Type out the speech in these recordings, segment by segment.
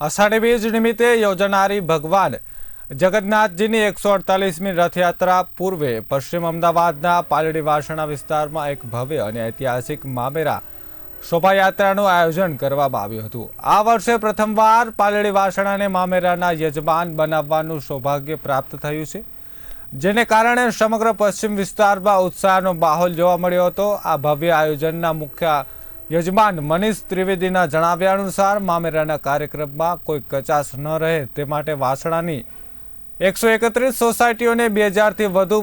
અષાઢી બીજ નિમિત્તે યોજાનારી ભગવાન જગન્નાથજીની એકસો અડતાલીસમી રથયાત્રા પૂર્વે પશ્ચિમ અમદાવાદના પાલડી વાસણા વિસ્તારમાં એક ભવ્ય અને ઐતિહાસિક મામેરા શોભાયાત્રાનું આયોજન કરવામાં આવ્યું હતું. આ વર્ષે પ્રથમવાર પાલડી વાસણાને મામેરાના યજમાન બનાવવાનું સૌભાગ્ય પ્રાપ્ત થયું છે. જેને કારણે સમગ્ર પશ્ચિમ વિસ્તારમાં ઉત્સાહનો માહોલ જોવા મળ્યો હતો. આ ભવ્ય આયોજનના મુખ્ય યજમાન મનીષ ત્રિવેદીના જણાવ્યા અનુસાર મામેરાના કાર્યક્રમમાં કોઈ કચાશ ન રહે તે માટે વાસણાની એકસો એકત્રીસ સોસાયટીઓને બે હજારથી વધુ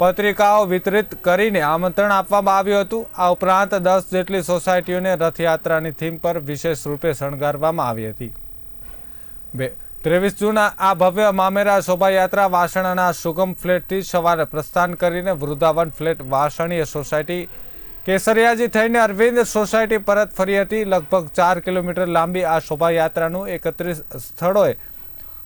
પત્રિકાઓ વિતરિત કરીને આમંત્રણ આપવામાં આવ્યું હતું. આ ઉપરાંત દસ જેટલી સોસાયટીઓને રથયાત્રાની થીમ પર વિશેષ રૂપે શણગારવામાં આવી હતી. બે ત્રેવીસ જૂન આ ભવ્ય મામેરા શોભાયાત્રા વાસણાના સુગમ ફ્લેટથી સવારે પ્રસ્થાન કરીને વૃંદાવન ફ્લેટ વાસણીય સોસાયટી કેસરિયાજી થઈને અરવિંદ સોસાયટી પરત ફરી હતી. લગભગ ચાર કિલોમીટર લાંબી આ શોભાયાત્રાનું એકત્રીસ સ્થળોએ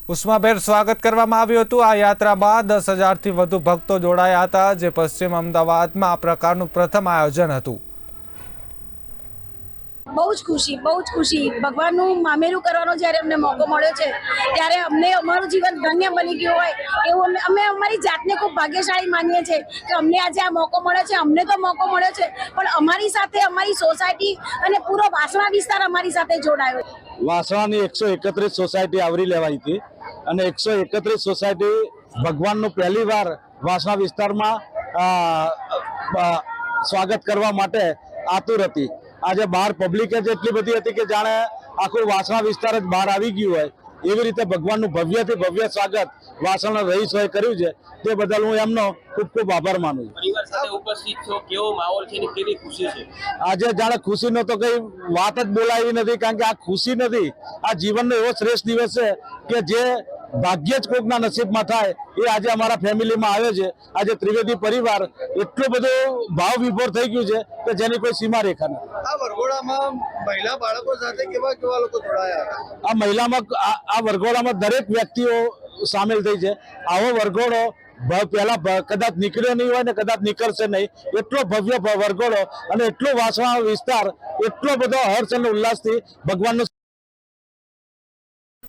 ઉષ્માભેર સ્વાગત કરવામાં આવ્યું હતું. આ યાત્રા બાદ દસ હજારથી વધુ ભક્તો જોડાયા હતા, જે પશ્ચિમ અમદાવાદમાં આ પ્રકારનું પ્રથમ આયોજન હતું. બહુ જ ખુશી, બહુ જ ખુશી. ભગવાનનું મામેરું કરવાનો જ્યારે અમને મોકો મળ્યો છે, ત્યારે અમને અમારું જીવન ધન્ય બની ગયું હોય એવું અમે- અમે અમારી જાતને ખૂબ ભાગ્યશાળી માનીએ છીએ કે અમને આજે આ મોકો મળ્યો છે, અમને તો મોકો મળ્યો છે, પણ અમારી સાથે, અમારી સોસાયટી અને પૂરો વાસણા વિસ્તાર અમારી સાથે જોડાયો વાસણાની એકસો એકત્રીસ સોસાયટી આવરી લેવાઈ હતી અને એકસો એકત્રીસ સોસાયટી ભગવાનનું પહેલી વાર વાસણા વિસ્તારમાં સ્વાગત કરવા માટે આતુર હતી. આજે બહાર પબ્લિક જ એટલી બધી હતી કે જાણે આખું વાસણા વિસ્તાર જ બહાર આવી ગયું હોય. એવી રીતે ભગવાનનું ભવ્યથી ભવ્ય સ્વાગત વાસણના રહીશોએ કર્યું છે. તે બદલ હું એમનો ખૂબ ખૂબ આભાર માનું છું? આજે જાણે ખુશીનો તો કઈ વાત જ બોલાવી નથી કારણ કે આ ખુશી નથી. આ જીવનનો એવો શ્રેષ્ઠ દિવસ છે કે જે ભાગ્ય જ કોકના નસીબમાં થાય એ આજે અમારા ફેમિલીમાં આવે છે. આજે ત્રિવેદી પરિવાર એટલો બધો ભાવ વિભોર થઈ ગયું છે કે જેની કોઈ સીમા રેખા નથી. આ વરઘોડામાં મહિલા બાળકો સાથે કેવા કેવા લોકો જોડાયા આ મહિલામાં આ વરઘોડામાં દરેક વ્યક્તિઓ સામેલ થઈ છે. આવો વરઘોડો પહેલા કદાચ નીકળ્યો નહીં હોય ને કદાચ નીકળશે નહીં. એટલો ભવ્ય વરઘોડો અને એટલો વાસણા વિસ્તાર એટલો બધો હર્ષ અને ઉલ્લાસથી ભગવાનનું